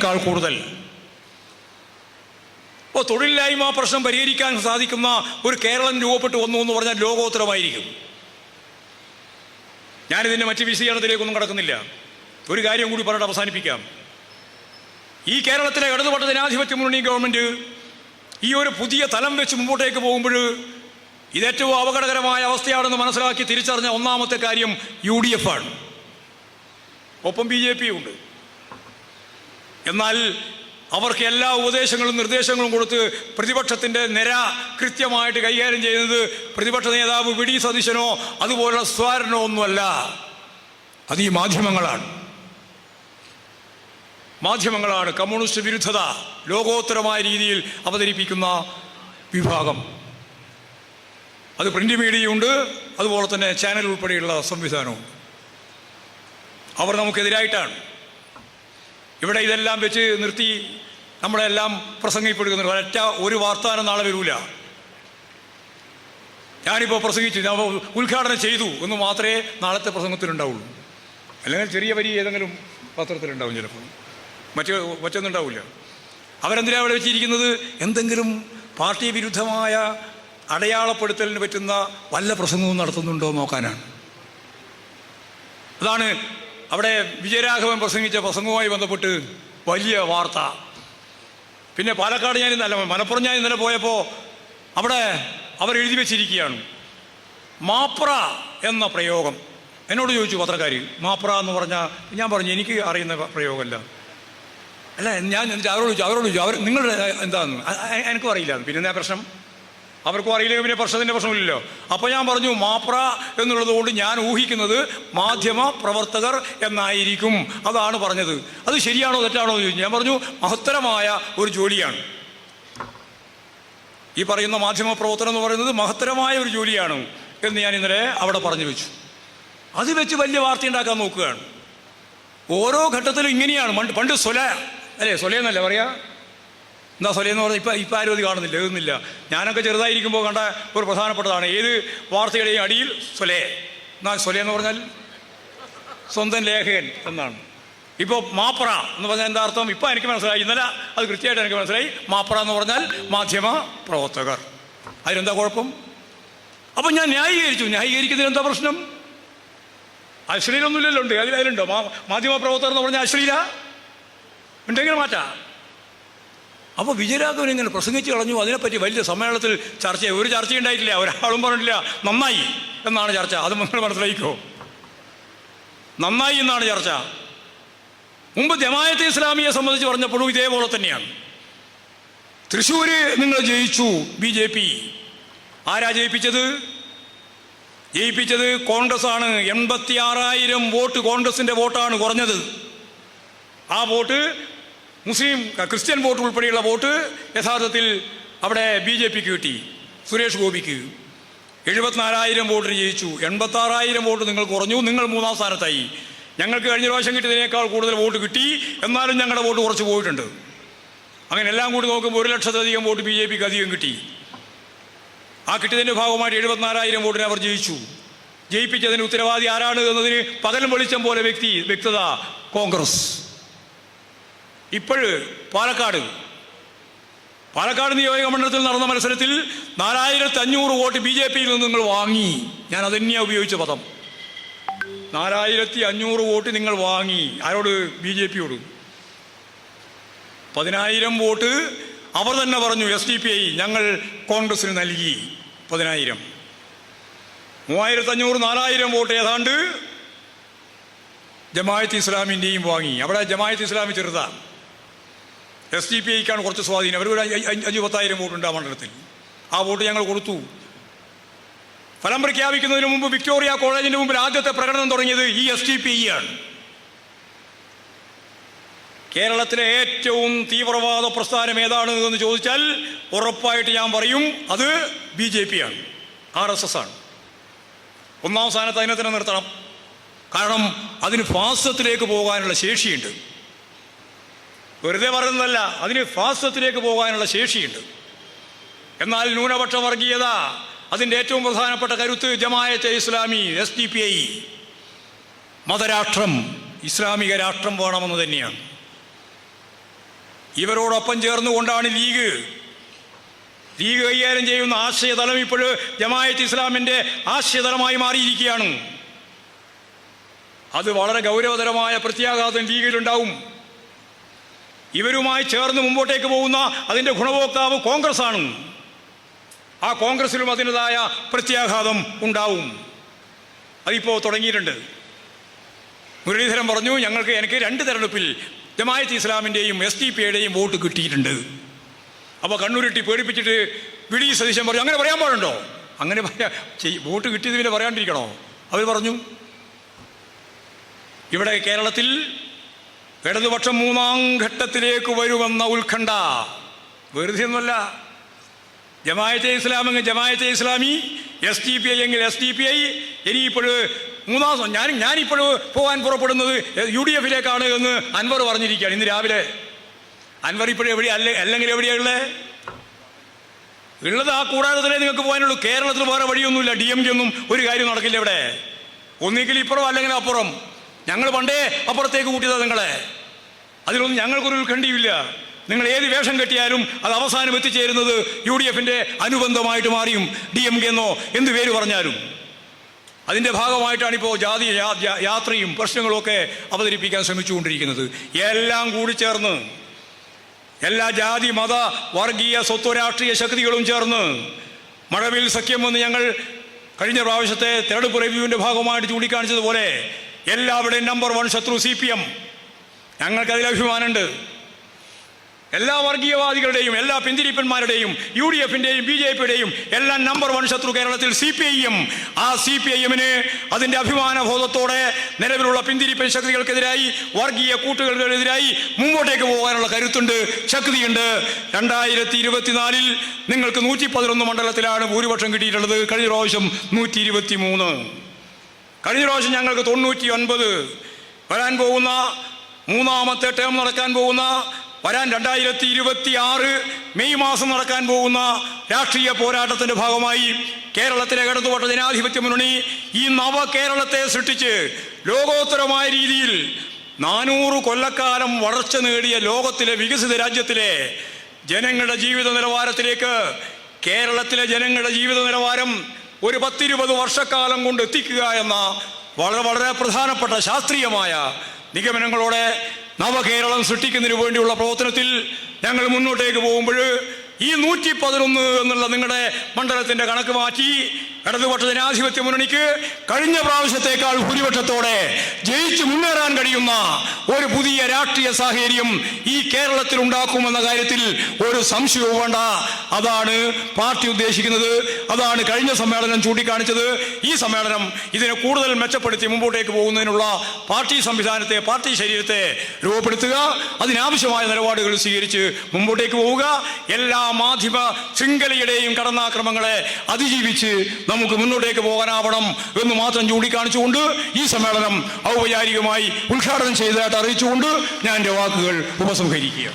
പരിഹരിക്കുന്നതിനേക്കാൾ കൂടുതൽ. അപ്പോൾ തൊഴിലില്ലായ്മ പ്രശ്നം പരിഹരിക്കാൻ സാധിക്കുന്ന ഒരു കേരളം രൂപപ്പെട്ടു വന്നു എന്ന് പറഞ്ഞാൽ ലോകോത്തരമായിരിക്കും. ഞാനിതിന്റെ മറ്റ് വിശദീകരണത്തിലേക്കൊന്നും കടക്കുന്നില്ല. ഒരു കാര്യം കൂടി പറഞ്ഞിട്ട് അവസാനിപ്പിക്കാം. ഈ കേരളത്തിലെ ഇടതുപക്ഷ ജനാധിപത്യ മുന്നണി ഗവൺമെന്റ് ഈ ഒരു പുതിയ തലം വെച്ച് മുമ്പോട്ടേക്ക് പോകുമ്പോൾ ഇതേറ്റവും അപകടകരമായ അവസ്ഥയാണെന്ന് മനസ്സിലാക്കി തിരിച്ചറിഞ്ഞ ഒന്നാമത്തെ കാര്യം യു ഡി എഫ് ആണ്. ഒപ്പം ബി ജെ പിയും ഉണ്ട്. എന്നാൽ അവർക്ക് എല്ലാ ഉപദേശങ്ങളും നിർദ്ദേശങ്ങളും കൊടുത്ത് പ്രതിപക്ഷത്തിന്റെ നിര കൃത്യമായിട്ട് കൈകാര്യം ചെയ്യുന്നത് പ്രതിപക്ഷ നേതാവ് വി ഡി സതീശനോ അതുപോലുള്ള സ്വാരനോ ഒന്നുമല്ല. അത് ഈ മാധ്യമങ്ങളാണ്. മാധ്യമങ്ങളാണ് കമ്മ്യൂണിസ്റ്റ് വിരുദ്ധത ലോകോത്തരമായ രീതിയിൽ അവതരിപ്പിക്കുന്ന വിഭാഗം. അത് പ്രിന്റ് മീഡിയയുണ്ട് അതുപോലെ തന്നെ ചാനൽ ഉൾപ്പെടെയുള്ള സംവിധാനവും. അവർ നമുക്കെതിരായിട്ടാണ്. ഇവിടെ ഇതെല്ലാം വെച്ച് നിർത്തി നമ്മളെല്ലാം പ്രസംഗിപ്പെടുക്കുന്നു ഒരൊറ്റ ഒരു വാർത്താനം നാളെ വരൂല. ഞാനിപ്പോൾ പ്രസംഗിച്ചു. ഞാൻ ഉദ്ഘാടനം ചെയ്തു എന്ന് മാത്രമേ നാളത്തെ പ്രസംഗത്തിലുണ്ടാവുള്ളൂ. അല്ലെങ്കിൽ ചെറിയ വരി ഏതെങ്കിലും പത്രത്തിലുണ്ടാവും ചിലപ്പോൾ. മറ്റ് മറ്റൊന്നും ഉണ്ടാവില്ല. അവരെന്തിനാ അവിടെ വെച്ചിരിക്കുന്നത്? എന്തെങ്കിലും പാർട്ടി വിരുദ്ധമായ അടയാളപ്പെടുത്തലിന് പറ്റുന്ന വല്ല പ്രസംഗവും നടത്തുന്നുണ്ടോ നോക്കാനാണ്. അതാണ് അവിടെ വിജയരാഘവൻ പ്രസംഗിച്ച പ്രസംഗവുമായി ബന്ധപ്പെട്ട് വലിയ വാർത്ത. പിന്നെ പാലക്കാട് ഞാൻ ഇന്നലെ മലപ്പുറം ഞാൻ ഇന്നലെ പോയപ്പോൾ അവിടെ അവർ എഴുതി വെച്ചിരിക്കുകയാണ്. മാപ്ര എന്ന പ്രയോഗം. എന്നോട് ചോദിച്ചു പത്രക്കാരി മാപ്ര എന്ന് പറഞ്ഞാൽ ഞാൻ പറഞ്ഞു എനിക്ക് അറിയുന്ന പ്രയോഗമല്ല. അല്ല ഞാൻ എന്നിട്ട് അവരോട് ചോദിച്ചു അവരോട് ചോദിച്ചു അവർ നിങ്ങളുടെ എന്താണെന്ന് എനിക്കും അറിയില്ല പിന്നെ എന്താ പ്രശ്നം? അവർക്കും അറിയില്ലെങ്കിൽ പിന്നെ പ്രശ്നത്തിന്റെ പ്രശ്നമില്ലല്ലോ. അപ്പോൾ ഞാൻ പറഞ്ഞു മാപ്ര എന്നുള്ളത് കൊണ്ട് ഞാൻ ഊഹിക്കുന്നത് മാധ്യമ പ്രവർത്തകർ എന്നായിരിക്കും. അതാണ് പറഞ്ഞത്. അത് ശരിയാണോ തെറ്റാണോ എന്ന് ചോദിച്ചു. ഞാൻ പറഞ്ഞു മഹത്തരമായ ഒരു ജോലിയാണ്. ഈ പറയുന്ന മാധ്യമ പ്രവർത്തനം എന്ന് പറയുന്നത് മഹത്തരമായ ഒരു ജോലിയാണ് എന്ന് ഞാൻ ഇന്നലെ അവിടെ പറഞ്ഞു വെച്ചു. അത് വെച്ച് വലിയ വാർത്ത ഉണ്ടാക്കാൻ നോക്കുകയാണ്. ഓരോ ഘട്ടത്തിലും ഇങ്ങനെയാണ്. പണ്ട് സൊല അല്ലേ? സൊലയെന്നല്ലേ പറയാ? എന്താ സൊലയെന്ന് പറഞ്ഞാൽ ഇപ്പം ഇപ്പം ആരും അത് കാണുന്നില്ല എഴുതുന്നില്ല. ഞാനൊക്കെ ചെറുതായിരിക്കുമ്പോൾ കണ്ട ഒരു പ്രധാനപ്പെട്ടതാണ്. ഏത് വാർത്തയുടെയും അടിയിൽ സൊലേ. എന്നാ എന്ന് പറഞ്ഞാൽ സ്വന്തം ലേഖകൻ എന്നാണ്. ഇപ്പോൾ മാപ്ര എന്ന് പറഞ്ഞാൽ എന്താ അർത്ഥം? ഇപ്പം എനിക്ക് മനസ്സിലായി. ഇന്നലെ അത് കൃത്യമായിട്ട് എനിക്ക് മനസ്സിലായി. മാപ്ര എന്ന് പറഞ്ഞാൽ മാധ്യമ പ്രവർത്തകർ. അതിനെന്താ കുഴപ്പം? അപ്പം ഞാൻ ന്യായീകരിച്ചു. ന്യായീകരിക്കുന്നതിന് എന്താ പ്രശ്നം? അശ്ലീലൊന്നുമില്ലല്ലോ. ഉണ്ട്. അതിൽ അതിലുണ്ടോ. മാധ്യമ പ്രവർത്തകർ എന്ന് പറഞ്ഞാൽ അശ്ലീല. ഉണ്ടെങ്കിൽ മാറ്റാം. അപ്പോൾ വിജയരാഘവൻ ഇങ്ങനെ പ്രസംഗിച്ച് കളഞ്ഞു. അതിനെപ്പറ്റി വലിയ സമ്മേളനത്തിൽ ചർച്ച ഒരു ചർച്ചയുണ്ടായിട്ടില്ല ഒരാളും പറഞ്ഞില്ല നന്നായി എന്നാണ് ചർച്ച. അത് നിങ്ങൾ മനസ്സിലായിക്കോ നന്നായി എന്നാണ് ചർച്ച. മുമ്പ് ജമായത്തെ ഇസ്ലാമിയെ സംബന്ധിച്ച് പറഞ്ഞപ്പോഴും ഇതേപോലെ തന്നെയാണ്. തൃശ്ശൂര് നിങ്ങൾ ജയിച്ചു ബി ജെ പി. ആരാ ജയിപ്പിച്ചത്? ജയിപ്പിച്ചത് കോൺഗ്രസ് ആണ് എൺപത്തി ആറായിരം വോട്ട് കോൺഗ്രസിന്റെ വോട്ടാണ് കുറഞ്ഞത്. ആ വോട്ട് മുസ്ലിം ക്രിസ്ത്യൻ വോട്ട് ഉൾപ്പെടെയുള്ള വോട്ട് യഥാർത്ഥത്തിൽ അവിടെ ബി ജെ പിക്ക് കിട്ടി. സുരേഷ് ഗോപിക്ക്. എഴുപത്തിനാലായിരം വോട്ടിന് ജയിച്ചു. എൺപത്താറായിരം വോട്ട് നിങ്ങൾ കുറഞ്ഞു. നിങ്ങൾ മൂന്നാം സ്ഥാനത്തായി. ഞങ്ങൾക്ക് കഴിഞ്ഞ പ്രാവശ്യം കിട്ടിയതിനേക്കാൾ കൂടുതൽ വോട്ട് കിട്ടി. എന്നാലും ഞങ്ങളുടെ വോട്ട് കുറച്ച് പോയിട്ടുണ്ട്. അങ്ങനെ എല്ലാം കൂടി നോക്കുമ്പോൾ ഒരു ലക്ഷത്തിലധികം വോട്ട് ബി ജെ പിക്ക് അധികം കിട്ടി. ആ കിട്ടിയതിന്റെ ഭാഗമായിട്ട് എഴുപത്തിനാലായിരം വോട്ടിന് അവർ ജയിച്ചു. ജയിപ്പിച്ചതിന് ഉത്തരവാദി ആരാണ് എന്നതിന് പകലും വെളിച്ചം പോലെ വ്യക്തി വ്യക്തത കോൺഗ്രസ്. ഇപ്പോഴ് പാലക്കാട്. പാലക്കാട് നിയോജക മണ്ഡലത്തിൽ നടന്ന മത്സരത്തിൽ നാലായിരത്തി അഞ്ഞൂറ് വോട്ട് ബി ജെ പിയിൽ നിന്ന് നിങ്ങൾ വാങ്ങി. ഞാൻ അതന്നെയാണ് ഉപയോഗിച്ച പദം. നാലായിരത്തി അഞ്ഞൂറ് വോട്ട് നിങ്ങൾ വാങ്ങി. ആരോട്? ബി ജെ പിയോട്. പതിനായിരം വോട്ട് അവർ തന്നെ പറഞ്ഞു എസ് ഡി പി ഐ ഞങ്ങൾ കോൺഗ്രസിന് നൽകി. പതിനായിരം. മൂവായിരത്തി അഞ്ഞൂറ് നാലായിരം വോട്ട് ഏതാണ്ട് ജമായത്ത് ഇസ്ലാമിന്റെയും വാങ്ങി. അവിടെ ജമായത്ത് ഇസ്ലാമി ചെറുതാണ് എസ് ഡി പി ഐക്കാണ് കുറച്ച് സ്വാധീനം. അവർ ഒരു അഞ്ച് പത്തായിരം വോട്ടുണ്ട് ആ മണ്ഡലത്തിൽ. ആ വോട്ട് ഞങ്ങൾ കൊടുത്തു. ഫലം പ്രഖ്യാപിക്കുന്നതിന് മുമ്പ് വിക്ടോറിയ കോളേജിന്റെ മുമ്പിൽ ആദ്യത്തെ പ്രകടനം തുടങ്ങിയത് ഈ എസ് ഡി പി ആണ് കേരളത്തിലെ ഏറ്റവും തീവ്രവാദ പ്രസ്ഥാനം ഏതാണ് എന്ന് ചോദിച്ചാൽ ഉറപ്പായിട്ട് ഞാൻ പറയും അത് ബി ജെ പി ആണ്. ആർ എസ് എസ് ആണ്. ഒന്നാം സ്ഥാനത്ത് അതിനെ തന്നെ നിർത്തണം. കാരണം അതിന് ഫാസത്തിലേക്ക് പോകാനുള്ള ശേഷിയുണ്ട്. വെറുതെ പറയുന്നതല്ല അതിന് ഫാസത്തിലേക്ക് പോകാനുള്ള ശേഷിയുണ്ട്. എന്നാൽ ന്യൂനപക്ഷ വർഗീയത അതിന്റെ ഏറ്റവും പ്രധാനപ്പെട്ട കരുത്ത് Jamaat-e Islami S D P I. മതരാഷ്ട്രം ഇസ്ലാമിക രാഷ്ട്രം വേണമെന്ന് തന്നെയാണ്. ഇവരോടൊപ്പം ചേർന്നുകൊണ്ടാണ് ലീഗ്. ലീഗ് കൈകാര്യം ചെയ്യുന്ന ആശയതലം ഇപ്പോൾ ജമായത്ത് ഇസ്ലാമിന്റെ ആശയതലമായി മാറിയിരിക്കുകയാണ്. അത് വളരെ ഗൗരവതരമായ പ്രത്യാഘാതം ലീഗിലുണ്ടാവും. ഇവരുമായി ചേർന്ന് മുമ്പോട്ടേക്ക് പോകുന്ന അതിന്റെ ഗുണഭോക്താവ് കോൺഗ്രസ് ആണ് ആ കോൺഗ്രസിലും അതിന്റെതായ പ്രത്യാഘാതം ഉണ്ടാവും. അതിപ്പോൾ തുടങ്ങിയിട്ടുണ്ട്. മുരളീധരൻ പറഞ്ഞു ഞങ്ങൾക്ക് എനിക്ക് രണ്ട് തെരഞ്ഞെടുപ്പിൽ ജമായത്ത് ഇസ്ലാമിന്റെയും എസ് ഡി പിയുടെയും വോട്ട് കിട്ടിയിട്ടുണ്ട്. അപ്പോൾ കണ്ണൂരിട്ടി പേടിപ്പിച്ചിട്ട് വി. ഡി. സതീശൻ പറഞ്ഞു അങ്ങനെ പറയാൻ പാടുണ്ടോ? അങ്ങനെ പറയാ വോട്ട് കിട്ടിയത് പിന്നെ പറയാണ്ടിരിക്കണോ? അവർ പറഞ്ഞു ഇവിടെ കേരളത്തിൽ ഇടതുപക്ഷം മൂന്നാം ഘട്ടത്തിലേക്ക് വരുമെന്ന ഉത്കണ്ഠ. വെറുതെ ഒന്നുമല്ല. Jamaat-e ഇസ്ലാമെങ്കിൽ Jamaat-e Islami S D P I എങ്കിൽ എസ് ഡി പി ഐ ഇനിയിപ്പോൾ മൂന്നാം ഞാൻ ഞാനിപ്പോൾ പോകാൻ പുറപ്പെടുന്നത് യു ഡി എഫിലേക്കാണ് എന്ന് അൻവർ പറഞ്ഞിരിക്കുകയാണ് ഇന്ന് രാവിലെ. അൻവർ ഇപ്പോഴും എവിടെയാ അല്ലെ അല്ലെങ്കിൽ എവിടെയാണ് ഉള്ളത് ഉള്ളത് ആ കൂടാരത്തിലേ നിങ്ങൾക്ക് പോകാനുള്ളൂ. കേരളത്തിൽ വേറെ വഴിയൊന്നുമില്ല. ഡി എം കെ ഒന്നും ഒരു കാര്യം നടക്കില്ല ഇവിടെ. ഒന്നുകിൽ ഇപ്പുറം അല്ലെങ്കിൽ അപ്പുറം. ഞങ്ങൾ പണ്ടേ അപ്പുറത്തേക്ക് കൂട്ടിയതാണ് നിങ്ങളെ. അതിലൊന്നും ഞങ്ങൾക്കൊരു ഉത്കണ്ഠയുമില്ല നിങ്ങൾ ഏത് വേഷം കെട്ടിയാലും അത് അവസാനം എത്തിച്ചേരുന്നത് യു ഡി എഫിന്റെ അനുബന്ധമായിട്ട് മാറിയും ഡി എം കെ എന്നോ എന്ത് പേര് പറഞ്ഞാലും. അതിന്റെ ഭാഗമായിട്ടാണ് ഇപ്പോൾ ജാതി യാത്രയും പ്രശ്നങ്ങളൊക്കെ അവതരിപ്പിക്കാൻ ശ്രമിച്ചുകൊണ്ടിരിക്കുന്നത്. എല്ലാം കൂടി ചേർന്ന് എല്ലാ ജാതി മത വർഗീയ സ്വത്വ രാഷ്ട്രീയ ശക്തികളും ചേർന്ന് മഴവിൽ സഖ്യം വന്ന് ഞങ്ങൾ കഴിഞ്ഞ പ്രാവശ്യത്തെ തെരഞ്ഞെടുപ്പ് റിവ്യൂവിന്റെ ഭാഗമായിട്ട് ചൂണ്ടിക്കാണിച്ചതുപോലെ എല്ലാവരുടെയും നമ്പർ വൺ ശത്രു സി പി എം ഞങ്ങൾക്കതിൽ അഭിമാനമുണ്ട്. എല്ലാ വർഗീയവാദികളുടെയും എല്ലാ പിന്തിരിപ്പന്മാരുടെയും യു ഡി എഫിന്റെയും ബി ജെ പിയുടെയും എല്ലാം നമ്പർ വൺ ശത്രു കേരളത്തിൽ സി പി ഐ എം ആ സി പി ഐ എമ്മിന് അതിന്റെ അഭിമാന ബോധത്തോടെ നിലവിലുള്ള പിന്തിരിപ്പൻ ശക്തികൾക്കെതിരായി വർഗീയ കൂട്ടുകൾക്കെതിരായി മുമ്പോട്ടേക്ക് പോകാനുള്ള കരുത്തുണ്ട് ശക്തിയുണ്ട്. രണ്ടായിരത്തി ഇരുപത്തിനാലിൽ നിങ്ങൾക്ക് നൂറ്റി പതിനൊന്ന് മണ്ഡലത്തിലാണ് ഭൂരിപക്ഷം കിട്ടിയിട്ടുള്ളത്. കഴിഞ്ഞ പ്രാവശ്യം നൂറ്റി ഇരുപത്തി മൂന്ന് കഴിഞ്ഞ പ്രാവശ്യം ഞങ്ങൾക്ക് തൊണ്ണൂറ്റി ഒൻപത് വരാൻ പോകുന്ന മൂന്നാമത്തെ ടേം നടക്കാൻ പോകുന്ന വരാൻ രണ്ടായിരത്തി ഇരുപത്തി ആറ് മെയ് മാസം നടക്കാൻ പോകുന്ന രാഷ്ട്രീയ പോരാട്ടത്തിന്റെ ഭാഗമായി കേരളത്തിലെ ഇടതുപക്ഷ ജനാധിപത്യ മുന്നണി ഈ നവ കേരളത്തെ സൃഷ്ടിച്ച് ലോകോത്തരമായ രീതിയിൽ നാനൂറ് കൊല്ലക്കാലം വളർച്ച നേടിയ ലോകത്തിലെ വികസിത രാജ്യത്തിലെ ജനങ്ങളുടെ ജീവിത നിലവാരത്തിലേക്ക് കേരളത്തിലെ ജനങ്ങളുടെ ജീവിത നിലവാരം ഒരു പത്തിരുപത് വർഷക്കാലം കൊണ്ട് എത്തിക്കുക എന്ന വളരെ വളരെ പ്രധാനപ്പെട്ട ശാസ്ത്രീയമായ നിഗമനങ്ങളോടെ നവകേരളം സൃഷ്ടിക്കുന്നതിന് വേണ്ടിയുള്ള പ്രവർത്തനത്തിൽ ഞങ്ങൾ മുന്നോട്ടേക്ക് പോകുമ്പോൾ ഈ നൂറ്റി പതിനൊന്ന് എന്നുള്ള നിങ്ങളുടെ മണ്ഡലത്തിന്റെ കണക്ക് മാറ്റി ഇടതുപക്ഷ ജനാധിപത്യ മുന്നണിക്ക് കഴിഞ്ഞ പ്രാവശ്യത്തേക്കാൾ ഭൂരിപക്ഷത്തോടെ ജയിച്ചു മുന്നേറാൻ കഴിയുന്ന ഒരു പുതിയ രാഷ്ട്രീയ സാഹചര്യം ഈ കേരളത്തിൽ ഉണ്ടാക്കുമെന്ന കാര്യത്തിൽ ഒരു സംശയവും വേണ്ട. അതാണ് പാർട്ടി ഉദ്ദേശിക്കുന്നത്. അതാണ് കഴിഞ്ഞ സമ്മേളനം ചൂണ്ടിക്കാണിച്ചത്. ഈ സമ്മേളനം ഇതിനെ കൂടുതൽ മെച്ചപ്പെടുത്തി മുമ്പോട്ടേക്ക് പോകുന്നതിനുള്ള പാർട്ടി സംവിധാനത്തെ പാർട്ടി ശരീരത്തെ രൂപപ്പെടുത്തുക. അതിനാവശ്യമായ നിലപാടുകൾ സ്വീകരിച്ച് മുമ്പോട്ടേക്ക് പോവുക. എല്ലാ മാധ്യമ ശൃംഖലയുടെയും കടന്നാക്രമങ്ങളെ അതിജീവിച്ച് നമുക്ക് മുന്നോട്ടേക്ക് പോകാനാവണം എന്ന് മാത്രം ചൂണ്ടിക്കാണിച്ചുകൊണ്ട് ഈ സമ്മേളനം ഔപചാരികമായി ഉദ്ഘാടനം ചെയ്തതായിട്ട് അറിയിച്ചുകൊണ്ട് ഞാൻ എന്റെ വാക്കുകൾ ഉപസംഹരിക്കുക